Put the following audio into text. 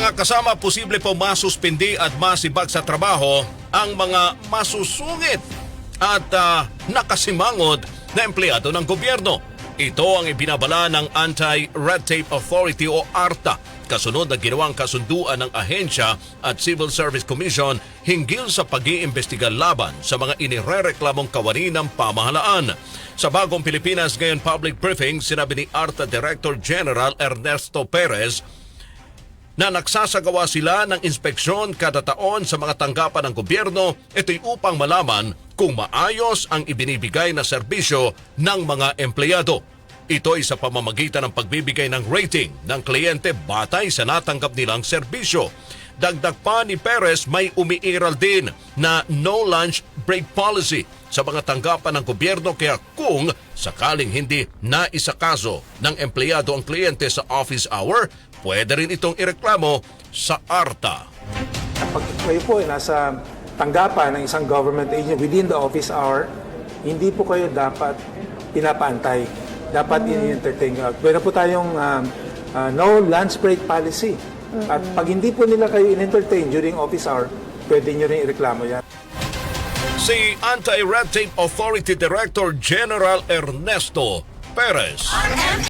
mga kasama, posible po masuspindi at masibag sa trabaho ang mga masusungit at ah, nakasimangod na empleyado ng gobyerno. Ito ang ibinabala ng Anti-Red Tape Authority o ARTA kasunod na ginawang kasunduan ng ahensya at Civil Service Commission hinggil sa pag-iimbestiga laban sa mga inirereklamong kawani ng pamahalaan. Sa bagong Pilipinas Ngayon Public Briefing, sinabi ni ARTA Director General Ernesto Perez na nagsasagawa sila ng inspeksyon kada taon sa mga tanggapan ng gobyerno, ito'y upang malaman kung maayos ang ibinibigay na serbisyo ng mga empleyado. Ito ay sa pamamagitan ng pagbibigay ng rating ng kliyente batay sa natanggap nilang serbisyo. Dagdag pa ni Perez may umiiral din na no lunch break policy sa mga tanggapan ng gobyerno kaya kung sakaling hindi naisakaso ng empleyado ang kliyente sa office hour, pwede rin itong ireklamo sa ARTA. Pag kayo po ay nasa tanggapan ng isang government agent within the office hour, hindi po kayo dapat pinapaantay. Dapat i-entertain nyo. Meron po tayong um, uh, no lunch break policy. At pag hindi po nila kayo in-entertain during office hour, pwede nyo rin ireklamo yan. Si Anti-Red Tape Authority Director General Ernesto Perez.